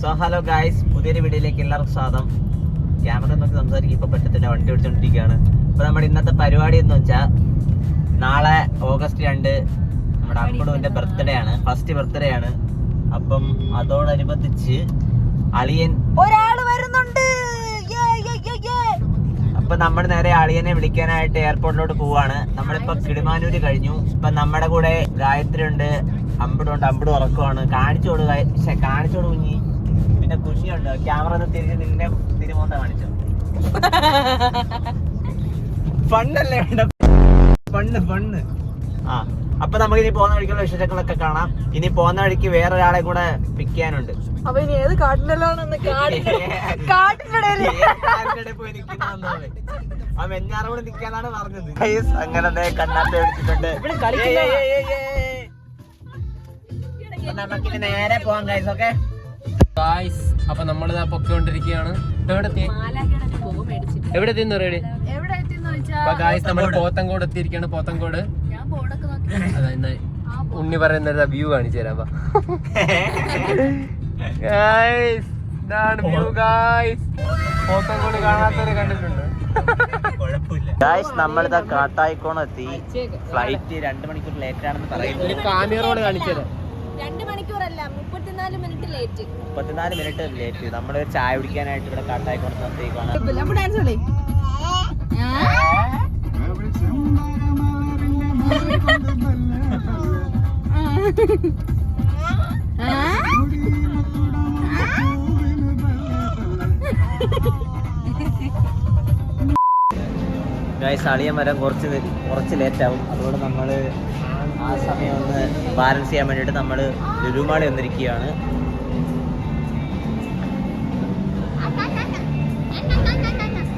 So hello guys പുതിയൊരു വീഡിയോയിലേക്ക് എല്ലാവർക്കും സ്വാഗതം. ക്യാമറ നോക്കി സംസാരിക്കും. ഇപ്പൊ പറ്റത്തില്ല വണ്ടി ഓടിച്ചുകൊണ്ടിരിക്കുകയാണ് അപ്പോൾ നമ്മുടെ ഇന്നത്തെ പരിപാടി എന്ന് വെച്ചാൽ നാളെ ഓഗസ്റ്റ് രണ്ട് നമ്മുടെ അക്കുടുവിന്റെ ബർത്ത്ഡേ ആണ്. ഫസ്റ്റ് ബർത്ത്ഡേ ആണ്. അപ്പം അതോടനുബന്ധിച്ച് അളിയൻ ഒരാൾ വരുന്നുണ്ട്. അപ്പൊ നമ്മൾ നേരെ അളിയനെ വിളിക്കാനായിട്ട് എയർപോർട്ടിലോട്ട് പോവാണ്. നമ്മളിപ്പോ കിളിമാനൂര് കഴിഞ്ഞു. ഇപ്പൊ നമ്മുടെ കൂടെ ഗായത്രി ഉണ്ട് അമ്പടുണ്ട് അമ്പട് ഉറക്കുവാണ് കാണിച്ചോട് കുഞ്ഞി. പിന്നെ കുഞ്ഞുണ്ട് ക്യാമറ ഒന്ന് തിരിഞ്ഞ് നിന്നെ തിരുമോന്ത കാണിച്ചോ. ഫണ്ണല്ലേ വേണ്ട ഫണ്ണ് ഫണ്ണ്. ആ അപ്പൊ നമുക്ക് ഇനി പോകുന്ന വഴിക്കുള്ള വിശേഷങ്ങളൊക്കെ കാണാം. ഇനി പോകുന്ന വഴിക്ക് വേറൊരാളെ കൂടെ പിക്ക് ചെയ്യാനുണ്ട്. അപ്പൊ ഇനി ഏത് പോയി ആ വെഞ്ഞാറോട് നിൽക്കാനാണ് പറഞ്ഞത്. അങ്ങനെ വിളിച്ചിട്ടുണ്ട് ഏയ്. നമുക്കിനി നേരെ പോവാം ഗൈസ് ഓക്കെ ഗായ്സ് അപ്പൊ നമ്മളിതാ പൊക്കോണ്ടിരിക്കുകയാണ്. എവിടെ എത്തി? എവിടെ എത്തി റെഡി എവിടെ എത്തിന്ന് വെച്ചാ അപ്പൊ ഗായ്സ് നമ്മൾ പോത്തങ്കോട് എത്തിയിരിക്കാണ് പോത്തങ്കോട്. ഞാൻ ബോർഡൊക്കെ നോക്കി. അതാ ഉണ്ണി പറയുന്ന വ്യൂ കാണിച്ചു തരാം ഗായ്സ് ഇതാണ് വ്യൂ ഗായ്സ് പോത്തങ്കോട് കാണാത്തവരെ കണ്ടിട്ടുണ്ട്. ഗൈസ് നമ്മളിതാ കാട്ടായിക്കോണെത്തി ഫ്ലൈറ്റ് രണ്ട് മണിക്കൂർ ലേറ്റ് ആണെന്ന് പറയുന്നു. കാമിയ റോഡ് കാണിച്ചു തരാം. രണ്ട് മണിക്കൂറല്ല മുപ്പത്തിനാല് മിനിറ്റ് ലേറ്റ് മുപ്പത്തിനാല് മിനിറ്റ് ലേറ്റ് നമ്മൾ ചായ കുടിക്കാനായിട്ട് ഇവിടെ നിർത്തിയേക്കാണ് ഡാൻസ് കളി. ഗൈസ് അളിയൻ വരാൻ കുറച്ച് കുറച്ച് ലേറ്റ് ആവും. അതുകൊണ്ട് നമ്മൾ ആ സമയം ഒന്ന് ബാലൻസ് ചെയ്യാൻ വേണ്ടിയിട്ട് നമ്മൾ ലുലുമാളി വന്നിരിക്കുകയാണ്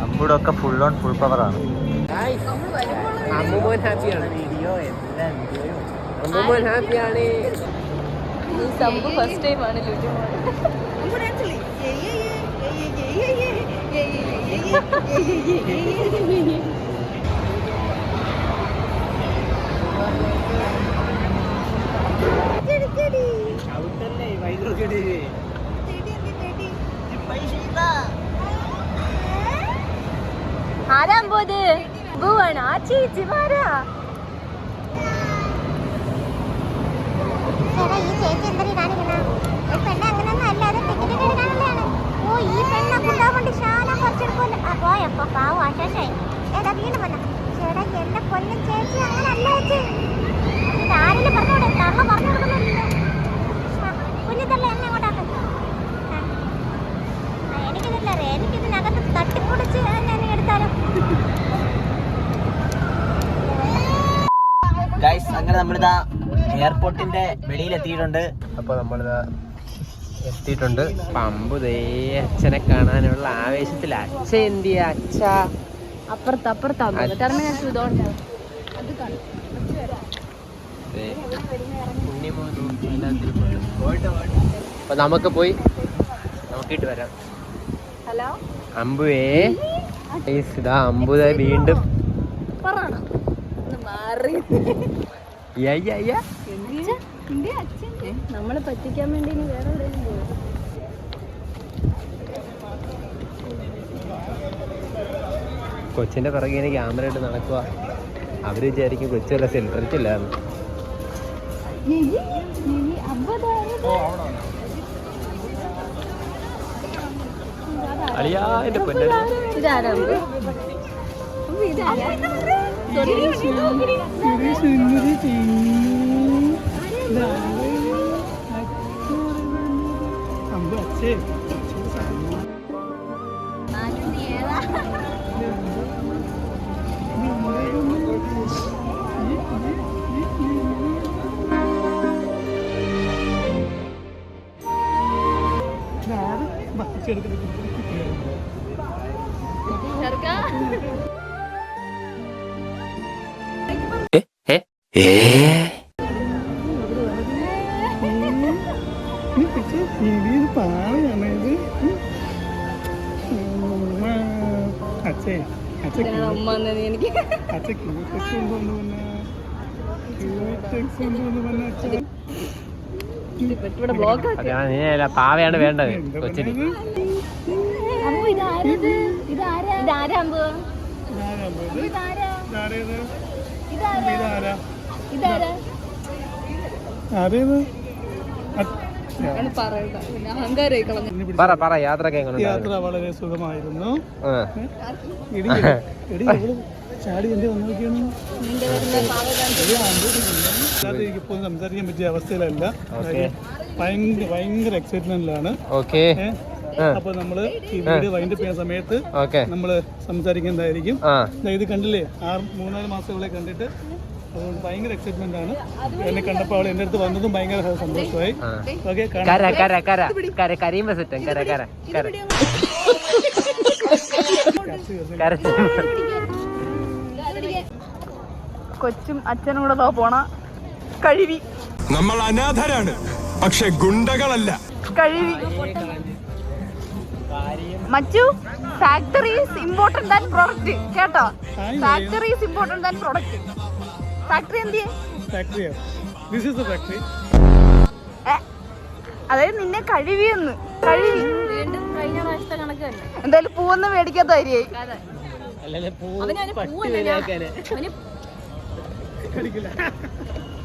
നമ്മുടെ ഒക്കെ ഫുൾ ഓൺ ഫുൾ പവറാണ് അമ്മുമോൻ ഹാപ്പിയാണ് വീഡിയോ എല്ലാം വീഡിയോയും അമ്മുമോൻ ഹാപ്പിയാണ് ഫസ്റ്റ് ടൈം ആണ് ലുലു ആരാൻ പോത് ബുവാണ് ആ ചേച്ചി മാരാ ചേച്ചി അങ്ങനെ അല്ല, അത് ടിക്കറ്റ് ഒക്കെ എടുക്കാനുള്ളതാണ്. ഓ, ഈ പെണ്ണ് കൊണ്ടുപോകാൻ വേണ്ടി ശകലം കുറച്ചെടുക്കുമല്ലോ. ആ, പോയപ്പോ പാവം ആശാശായി. എടാ, വീണ്ടും വന്നു. ചേട്ടാ, എന്റെ പൊന്നും ചേച്ചി അങ്ങനല്ല ചേച്ചി. ഇത് ആരെങ്കിലും പറഞ്ഞുകൂടെ? തള്ള പറഞ്ഞു കൊടുക്കുന്നുണ്ടല്ലോ. ആ, കുഞ്ഞിത്തള്ള എന്നെ അങ്ങോട്ടാക്ക്. ആ. ആ, എനിക്കിതില്ല റേ. എനിക്കിതിനകത്ത് തട്ടിപ്പൊടിച്ച് എന്നെ നീ എടുത്താലോ ഗൈസ് അങ്ങനെ നമ്മളിതാ എയർപോർട്ടിന്റെ വെളിയിൽ എത്തിയിട്ടുണ്ട് അപ്പൊ നമ്മളിതാ എത്തിയിട്ടുണ്ട്. പമ്പുതേ അച്ഛനെ കാണാനുള്ള ആവേശത്തിൽ അച്ഛ എന്തിയാ? അച്ഛ. അപ്പുറത്ത് അപ്പുറത്താണ് ടെർമിനൽ ഇതുകൊണ്ട് അത് കാണും. അപ്പൊ നമുക്ക് പോയി നോക്കിയിട്ട് വരാം. ഹലോ? അമ്പുവേ. ഇതാ അമ്പുദേ വീണ്ടും. നമ്മളെ പറ്റിക്കാൻ വേണ്ടി ഇനി വേറെ എവിടെയെങ്കിലും പോകും കൊച്ചിന്റെ പിറകെ ഇങ്ങനെ ക്യാമറ ഇട്ട് നടക്കുക അവർ വിചാരിക്കും കൊച്ചു വല്ല സെലിബ്രിറ്റി അളിയാ എന്റെ പൊന്നടി ഇതാരാ അച്ഛേ പറയണ്ട. പാവയാണ് വേണ്ടത് കളഞ്ഞു. പറ പറ യാത്ര യാത്ര വളരെ സുഖമായിരുന്നു. ചാടി എന്റെ വന്നു നോക്കിയാണ്? നിന്റെ വരുന്ന പാവകാലം ഇപ്പോൾ സംസാരിക്കാൻ പറ്റിയ അവസ്ഥയിലല്ല. ഭയങ്കര ഭയങ്കര എക്സൈറ്റ്മെന്റിലാണ് ഓക്കെ. അപ്പൊ നമ്മൾ ഈ വീഡിയോ വൈൻഡ് ചെയ്യുന്ന സമയത്ത് നമ്മൾ സംസാരിക്കുന്നതായിരിക്കും ഇത് കണ്ടില്ലേ? ആറ് മൂന്നാൽ മാസം ഇവളെ കണ്ടിട്ട് അതുകൊണ്ട് ഭയങ്കര എക്സൈറ്റ്മെന്റ് ആണ് എന്നെ കണ്ടപ്പോൾ അവൾ എന്റെ അടുത്ത് വന്നതും ഭയങ്കര സന്തോഷമായി. ഓക്കെ കര കര കര. കര കരയുമ്പോ സെറ്റം. കര കര കര. കൊച്ചും അച്ഛനും കൂടെ ദോ പോണ കഴിവി. നമ്മൾ അനാഥരാണ് പക്ഷെ ഗുണ്ടകളല്ല. കഴിവി. മച്ചു factory is important than product കേട്ടോ? Factory is important than product factory എന്ത് ചെയ്യും? ദിസ് ഇസ് ദ ഫാക്ടറി ഏ, അതായത് നിന്നെ കഴിവിയെന്ന് കഴിവി. എന്തായാലും പൂവൊന്നും മേടിക്കാത്ത കാര്യായി.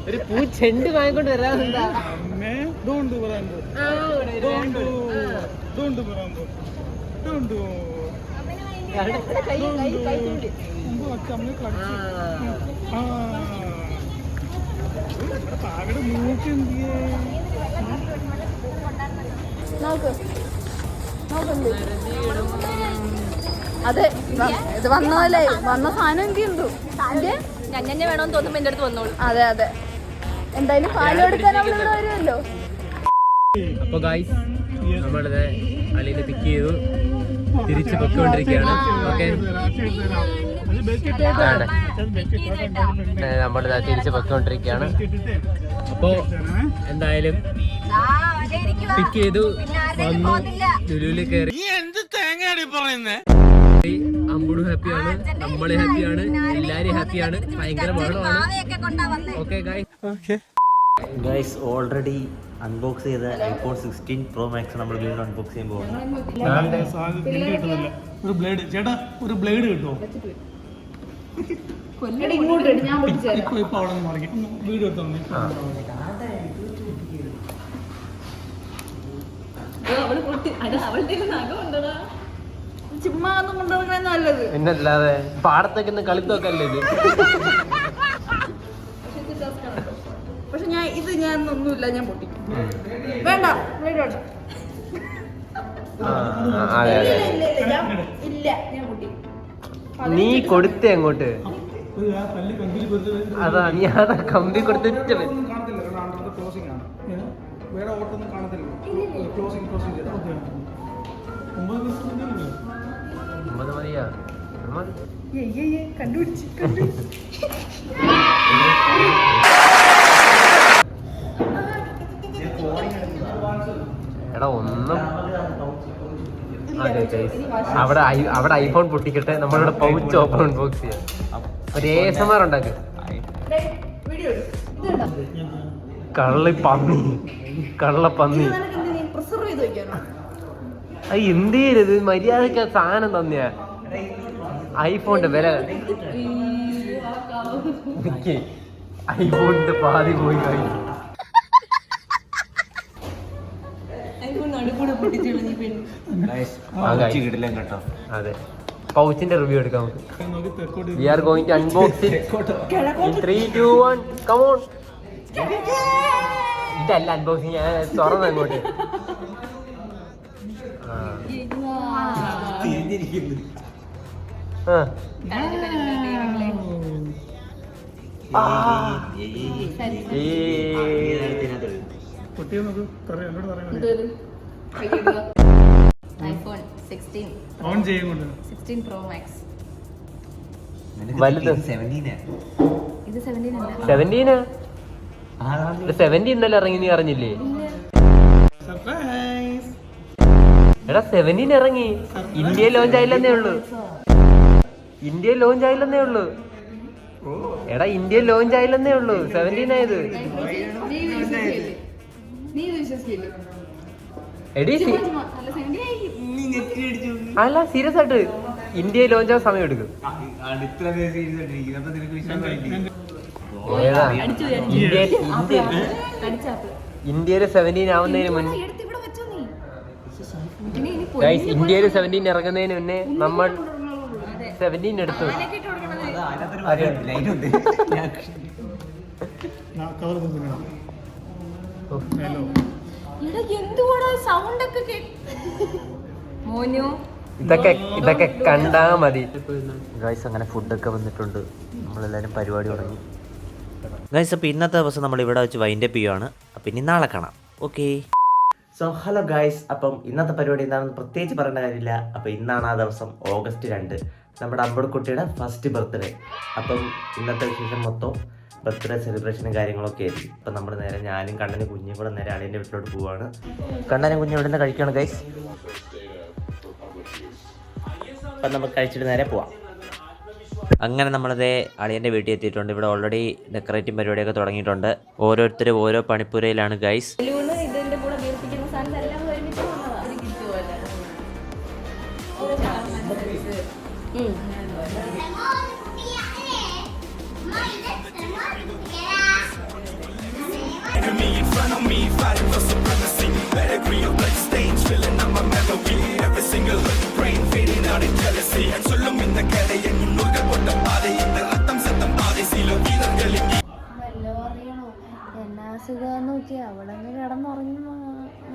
ഒരു പൂ ചെണ്ട് വാങ്ങിക്കൊണ്ട് വരാറുണ്ടാ അമ്മേ ഡോണ്ട് പറയാൻ ഡോണ്ട് ഡോണ്ട് പറയാൻ ഡോണ്ട് പാകടെ മൂക്ക് എന്തിയേ? നോക്ക്. നോക്കുന്നുണ്ട് അതെ ഇത് വന്നതല്ലേ വന്ന സാധനം എന്ത്? ചെയ്തു ഞഞ്ഞ വേണമെന്ന് തോന്നുമ്പോ എന്റെ അടുത്ത് വന്നോളൂ. അതെ അതെ. എന്തായാലും പാൽ കൊടുക്കാൻ അവൾ ഇവിടെ വരുമല്ലോ. അപ്പൊ ഗായ്സ് നമ്മളിത് അളിനെ പിക്ക് ചെയ്തു. തിരിച്ച് പൊക്കൊണ്ടിരിക്കുകയാണ് ഓക്കെ നമ്മളിത് തിരിച്ച് പൊക്കൊണ്ടിരിക്കുകയാണ് അപ്പോ എന്തായാലും പിക്ക് ചെയ്തു. വന്നു. ലുലുവിൽ കയറി അമ്പുడు ഹാപ്പിയാണ് നമ്മളെ ഹാപ്പിയാണ് എല്ലാരും ഹാപ്പിയാണ് ഭയങ്കര ബഹളമാണ്. Okay guys guys already unbox ചെയ്ത ഐഫോൺ സിക്സ്റ്റീൻ പ്രോ മാക്സ് നമ്മൾ വീണ്ടും അൺബോക്സ് ചെയ്യാൻ പോകുന്നു ഒരു ബ്ലേഡ് ചേട്ടാ ഒരു ബ്ലേഡ് കിട്ടുമോ ഇങ്ങോട്ട് ഇട്, ഞാൻ പിടിച്ചു ഇപ്പൊ ഇപ്പൊ അവിടെ നിന്ന് മറിക്കും വീഡിയോ എടുത്തോ ചുമ്മാ ഒന്നും കൊണ്ടുപോകണേ നല്ലത് പിന്നല്ലാതെ പാടത്തൊക്കെ ഒന്ന് കളിത്തൊക്കെ ഇത്? പക്ഷെ ഞാൻ ഇത് ഞാൻ ഒന്നുമില്ല ഞാൻ പൊട്ടിക്കും. വേണ്ട വേണ്ട ആ, ആ, അതെ അതെ. ഇല്ല ഇല്ല ഞാൻ ഇല്ല ഞാൻ പൊട്ടിക്കും. നീ കൊടുത്തേ അങ്ങോട്ട്. അതാ നീ അതാ കമ്പി കൊടുത്തിട്ട് വേറെ ഓട്ടൊന്നും കാണത്തില്ല. ക്ലോസിംഗ് ക്ലോസിംഗ് ഒമ്പത് ദിവസം ഒമ്പത് മതിയാ മതി. കണ്ടുപിടിച്ച് എടാ ഒന്നും. അവിടെ ഐ- അവിടെ ഐഫോൺ പൊട്ടിക്കട്ടെ. നമ്മളിവിടെ പൗച്ച് ഓപ്പൺ ബോക്സ് ചെയ്യാം. ഒരേ സമയം എസ് ഉണ്ടാക്ക്. വീഡിയോ കള്ളി പന്നി. കള്ള പന്നി. പ്രിസർവ് ചെയ്ത് വെക്കാനോ? അത് എന്ത് ചെയ്യരുത്? മര്യാദയ്ക്ക് സാധനം തന്നെയാ. ഐഫോണിന്റെ വില. ഐഫോണിന്റെ പാതി പോയി കഴിഞ്ഞു അതെ. പൗച്ചിന്റെ റിവ്യൂ എടുക്കാം നമുക്ക്. We are going to unbox it three two one come on ഇതല്ല അൺബോക്സിങ് ഞാൻ തുറന്ന് അങ്ങോട്ട്. ആ. ആ. ഏയ്. പൊട്ടിയെ നോക്ക് പറയാം എന്നോട് പറയാൻ ഐഫോൺ സിക്സ്റ്റീൻ ഓൺ ചെയ്യും കൊണ്ട് സിക്സ്റ്റീൻ പ്രോ മാക്സ് വലുത്. സെവന്റീനാ ഇത് സെവന്റീൻ അല്ല സെവന്റീനാ സെവന്റി ഇന്നലെ ഇറങ്ങി നീ അറിഞ്ഞില്ലേ എടാ സെവന്റീൻ ഇറങ്ങി. ഇന്ത്യയിൽ ലോഞ്ച് ആയില്ലെന്നേ ഉള്ളൂ. ഇന്ത്യയിൽ ലോഞ്ച് ആയില്ലെന്നേ ഉള്ളൂ. എടാ ഇന്ത്യയിൽ ലോഞ്ച് ആയില്ലെന്നേ ഉള്ളൂ. സെവന്റീൻ ആയത്. എടി അല്ല സീരിയസ് ആയിട്ട്. ഇന്ത്യ ലോഞ്ച് ആവാൻ സമയം എടുക്കും. ഇന്ത്യയിലെ ഇന്ത്യയിൽ ഇന്ത്യ ഇന്ത്യയിൽ സെവന്റീൻ ആവുന്നതിന് മുന്നേ എടുത്ത് ഇവിടെ വെച്ചോ നീ ഇതിനെ ഇനി ഗൈസ് ഇന്ത്യയിൽ സെവന്റീൻ ഇറങ്ങുന്നതിന് മുന്നേ നമ്മൾ സെവന്റീൻ എടുത്തു. കവർ തന്നില്ല ഹലോ ഇവിടെ എന്തുവാടാ? സൗണ്ട് ഒക്കെ കേ മോനു. ഇതൊക്കെ ഇതൊക്കെ കണ്ടാ മതി. ഗൈസ് അങ്ങനെ ഫുഡൊക്കെ വന്നിട്ടുണ്ട്. നമ്മളെല്ലാവരും പരിപാടി തുടങ്ങി. ഗൈസ് അപ്പോൾ ഇന്നത്തെ ദിവസം നമ്മൾ ഇവിടെ വെച്ച് വൈൻഡപ്പ് ചെയ്യുവാണ്. അപ്പം ഇനി നാളെ കാണാം. ഓക്കെ സോ ഹലോ ഗായ്സ് അപ്പം ഇന്നത്തെ പരിപാടി എന്താണെന്ന് പ്രത്യേകിച്ച് പറയേണ്ട കാര്യമില്ല. അപ്പം ഇന്നാണ് ആ ദിവസം ഓഗസ്റ്റ് രണ്ട്. നമ്മുടെ അമ്പടക്കുട്ടിയുടെ ഫസ്റ്റ് ബർത്ത്ഡേ അപ്പം ഇന്നത്തെ വിശേഷം മൊത്തം ബർത്ത്ഡേ സെലിബ്രേഷനും കാര്യങ്ങളൊക്കെ ആയിരിക്കും. അപ്പം നമ്മൾ നേരെ ഞാനും കണ്ണന് കുഞ്ഞും കൂടെ നേരെ അളിയന്റെ വീട്ടിലോട്ട് പോവാണ്. കണ്ണനും കുഞ്ഞും ഇവിടെ നിന്ന് കഴിക്കുകയാണ് ഗൈസ് അപ്പം നമുക്ക് കഴിച്ചിട്ട് നേരെ പോവാം. അങ്ങനെ നമ്മളതേ അളിയന്റെ വീട്ടിൽ എത്തിയിട്ടുണ്ട്. ഇവിടെ ഓൾറെഡി ഡെക്കറേറ്റിംഗ് പരിപാടിയൊക്കെ തുടങ്ങിയിട്ടുണ്ട്. ഓരോരുത്തരും ഓരോ പണിപ്പുരയിലാണ് ഗൈസ് വല്ലോ பாதை இந்த ரத்தம் சத்தம் பாதை சில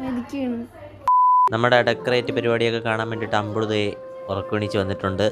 മരിക്കാണ് നമ്മുടെ ഡെക്കറേറ്റ് പരിപാടിയൊക്കെ കാണാൻ വേണ്ടിയിട്ട് അമ്പുതേ ഉറക്കണിച്ച് വന്നിട്ടുണ്ട്.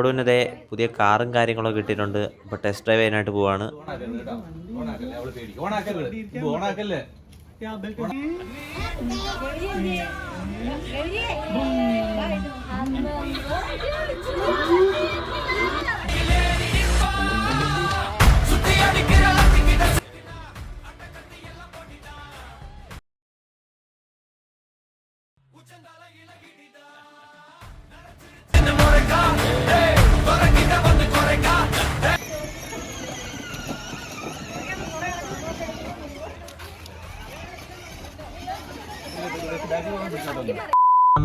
അമ്പുവിനതേ പുതിയ കാറും കാര്യങ്ങളൊക്കെ കിട്ടിയിട്ടുണ്ട്. അപ്പോൾ ടെസ്റ്റ് ഡ്രൈവ് ചെയ്യാനായിട്ട് പോവാണ്.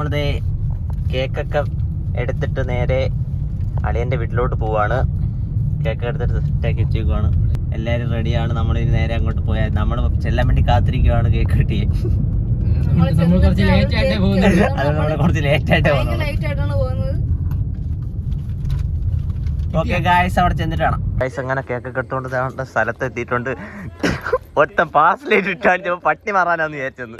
നമ്മളിതേ കേക്കൊക്കെ എടുത്തിട്ട് നേരെ അളിയന്റെ വീട്ടിലോട്ട് പോവാണ്. കേക്ക് എടുത്തിട്ട് സെറ്റാക്കി വെച്ചേക്കുവാണ്. എല്ലാവരും റെഡിയാണ്. നമ്മൾ ഇനി നേരെ അങ്ങോട്ട് പോയാൽ നമ്മൾ ചെല്ലാൻ വേണ്ടി കാത്തിരിക്കുവാണ് കേക്ക് കിട്ടിയെ. നമ്മൾ കുറച്ച് ലേറ്റ് ആയിട്ടേ പോകുന്നുള്ളൂ. അത് നമ്മൾ കുറച്ച് ലേറ്റ് ആയിട്ട് വന്നത് പോകുന്നത്. ഓക്കെ ഗായ്സ് അവിടെ ചെന്നിട്ട് വേണം ഗായ്സ് അങ്ങനെ കേക്ക് കെട്ടുകൊണ്ട് സ്ഥലത്ത് എത്തിയിട്ടുണ്ട്. ഒറ്റ പാസിലേറ്റ് ഇട്ടാൽ പട്ടി മാറാനാന്ന് വിചാരിച്ചെന്ന്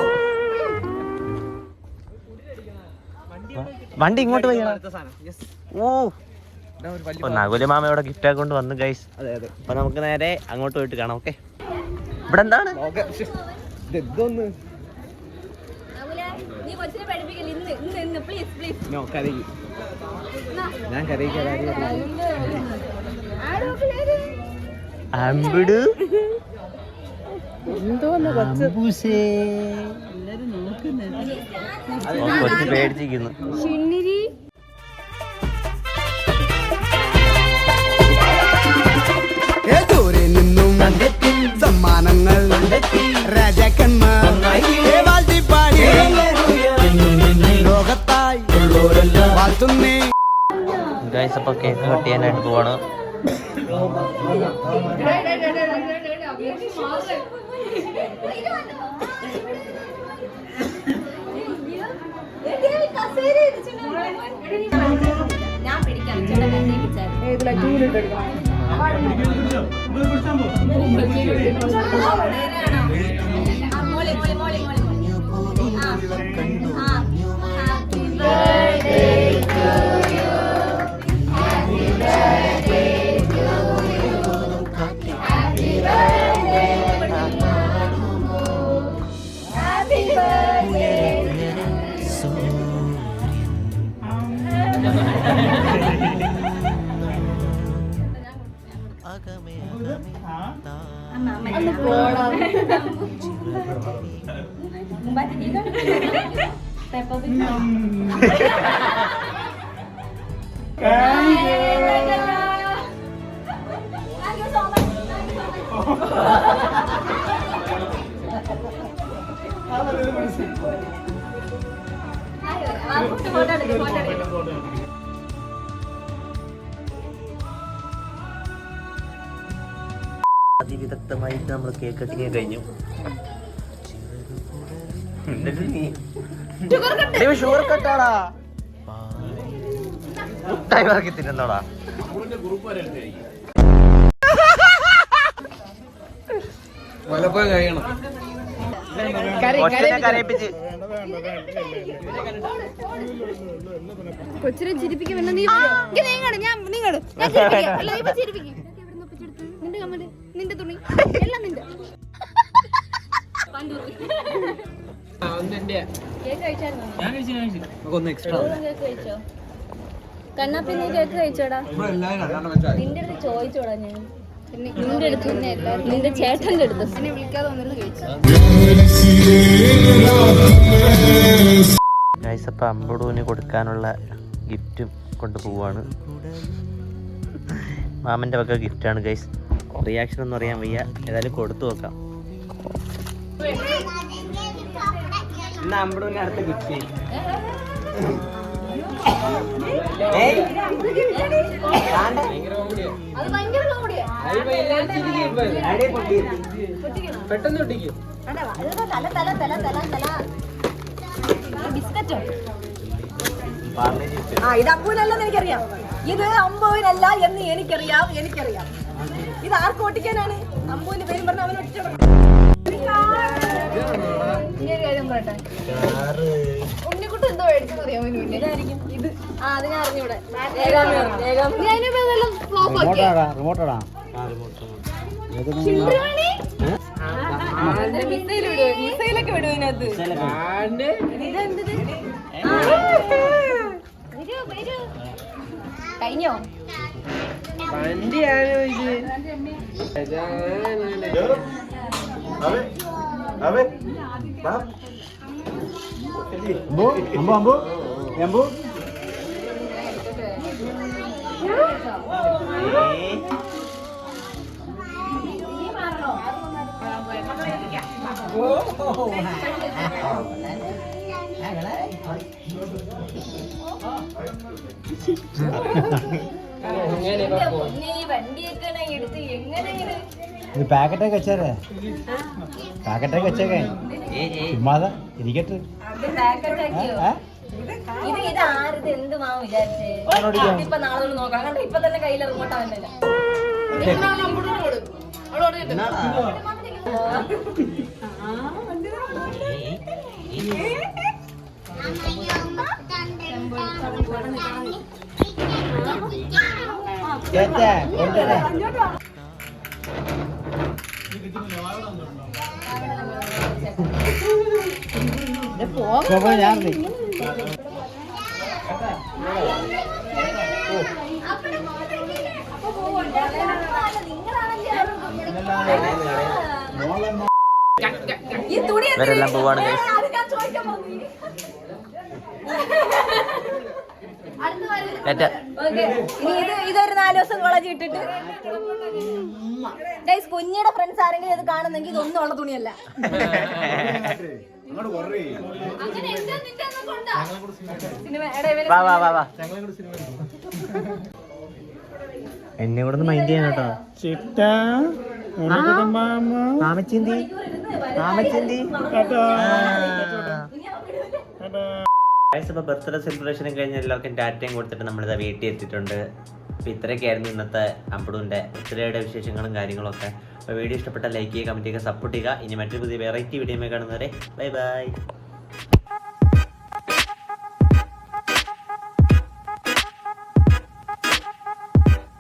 വണ്ടി ഇങ്ങോട്ട് പോയി. ഓ. നകുലി മാമ ഇവിടെ ഗിഫ്റ്റ് കൊണ്ട് വന്നു ഗൈസ് അപ്പൊ നമുക്ക് നേരെ അങ്ങോട്ട് പോയിട്ട് കാണാം ഓക്കെ ഇവിടെ എന്താണ്? നീ കൊച്ചിനെ പഠിപ്പിക്കില്ല ഇന്ന് ഇന്ന് ഇന്ന് പ്ലീസ് പ്ലീസ് ഞാൻ അമ്പിട് അമ്പൂസേ. ഓ, കൊച്ചു പേടിച്ചിരിക്കുന്നു ദൂരെ നിന്നും സമ്മാനങ്ങൾ രാജാക്കന്മാർ ഏ വാഴ്ത്തിപ്പാടി ലോകത്തായി വാഴ്ത്തുന്നേ ഗൈസ് അപ്പൊ കേക്ക് കട്ട് ചെയ്യാനായിട്ട് പോവാണ് ഞാൻ പിടിക്കാം. ചേട്ടാ കണ്ണി പിടിച്ചാൽ മോളി മോളി മോളി ആ ഹാപ്പി ബർത്ത്ഡേ. ഒന്ന് പോടാ പെപ്പ ഫോട്ടോ എടുക്കും ഫോട്ടോ എടുക്കും അതിവിദഗ്ധമായിട്ട് നമ്മൾ കേക്ക് കട്ടിങ് കഴിഞ്ഞു. ഷുഗർ കട്ടാടാ. മുട്ടായി വാക്കി തിന്നോടാ വലപ്പോഴും കഴിയണം. ഒറ്റനെ കൊച്ചിനെ ചിരിപ്പിക്കും ഞാൻ നിങ്ങൾ ഞാൻ ചിരിപ്പിക്കും. നിന്റെ കമ്മൽ. നിന്റെ തുണി. എല്ലാം നിന്റെ. കണ്ണാപ്പി നീ കേക്ക് കഴിച്ചോടാ? നിന്റെ അടുത്ത് ചോദിച്ചോടാ ഞാൻ. നിന്റെ അടുത്ത് നിന്റെ ചേട്ടന്റെ അടുത്ത്. എന്നെ വിളിക്കാതെ കഴിച്ചു? ഗൈസ് അപ്പം അമ്പടൂന് കൊടുക്കാനുള്ള ഗിഫ്റ്റും കൊണ്ടുപോവാണ്. മാമന്റെ മാമന്റെ വക ഗിഫ്റ്റാണ് ഗൈസ് റിയാക്ഷൻ ഒന്നും അറിയാൻ വയ്യ. ഏതായാലും കൊടുത്തു നോക്കാം. കോമഡിയാ പെട്ടെന്ന് ബിസ്ക്കറ്റോ ആ ഇത് അപ്പൂനല്ലെന്ന് എനിക്കറിയാം. ഇത് അമ്പൂനല്ല എന്ന് എനിക്കറിയാം. എനിക്കറിയാം. ഇത് ആർക്ക് ഓട്ടിക്കാനാണ്? അമ്പുവിന്റെ പേരും പറഞ്ഞ അവൻ ഒറ്റ ഇനി ഒരു കാര്യം പറയട്ടെ ഉണ്ണിക്കുട്ടി എന്തോ മേടിച്ചെന്ന് അറിയാമോ മുന്നേ ഇത്. ആ അത് ഞാൻ അറിഞ്ഞൂടെ വല്ലതും ഫ്ലോപ്പ് ആക്കിയോ? മിസൈൽ വിടുവോ? മിസൈലൊക്കെ വിടുവോ ഇതിനകത്ത്? കഴിഞ്ഞോ? പൊന്നെ അമ്പു വണ്ടിയൊക്കെ എടുത്ത് എങ്ങനെ ഇങ്ങനെ ഇത് പാക്കറ്റൊക്കെ വെച്ചേരെ പാക്കറ്റൊക്കെ വെച്ചേക്കേ ചുമ്മാതെ ഇരിക്കട്ടെ? ഇത് ഇത് ആരിത് എന്ത് മാ വിചാരിച്ചേ ഇപ്പൊ നാളെ നോക്കാം കണ്ട ഇപ്പൊ തന്നെ കയ്യിൽ റിമോട്ട് അവന്റെ ചേച്ചാ ഇവരെല്ലാം പോവാണ് guys. അത് ഞാൻ ചോദിക്കാൻ പറഞ്ഞു ടാറ്റ. ഓക്കെ ഇനി ഇത് ഇതൊരു നാല് ദിവസം കോളേജ് ഇട്ടിട്ട്. ഗൈസ് കുഞ്ഞിയുടെ ഫ്രണ്ട്സ് ആരെങ്കിലും ഇത് കാണുന്നെങ്കിൽ ഇതൊന്നും ഉള്ള തുണിയല്ല. സിനിമ എടാ ഇവർ വാ വാ വാ വാ. എന്നെ കൂടെ മൈൻഡ് ചെയ്യാൻ കേട്ടോ. ചിട്ടാ മാമച്ചിന്തി മാമച്ചിന്തി ബർത്ത്ഡേ സെലിബ്രേഷനും കഴിഞ്ഞ് എല്ലാവർക്കും ടാറ്റയും കൊടുത്തിട്ട് നമ്മളിതാ വീട്ടിൽ എത്തിയിട്ടുണ്ട്. അപ്പോൾ ഇത്രയൊക്കെയായിരുന്നു ഇന്നത്തെ അമ്പടൂന്റെ ബർത്ത്ഡേയുടെ വിശേഷങ്ങളും കാര്യങ്ങളൊക്കെ. അപ്പോൾ വീഡിയോ ഇഷ്ടപ്പെട്ട ലൈക്ക് ചെയ്യുക കമന്റ് ചെയ്യുക സപ്പോർട്ട് ചെയ്യുക. ഇനി മറ്റൊരു പുതിയ വെറൈറ്റി വീഡിയോ കാണുന്നവരെ ബൈ ബൈ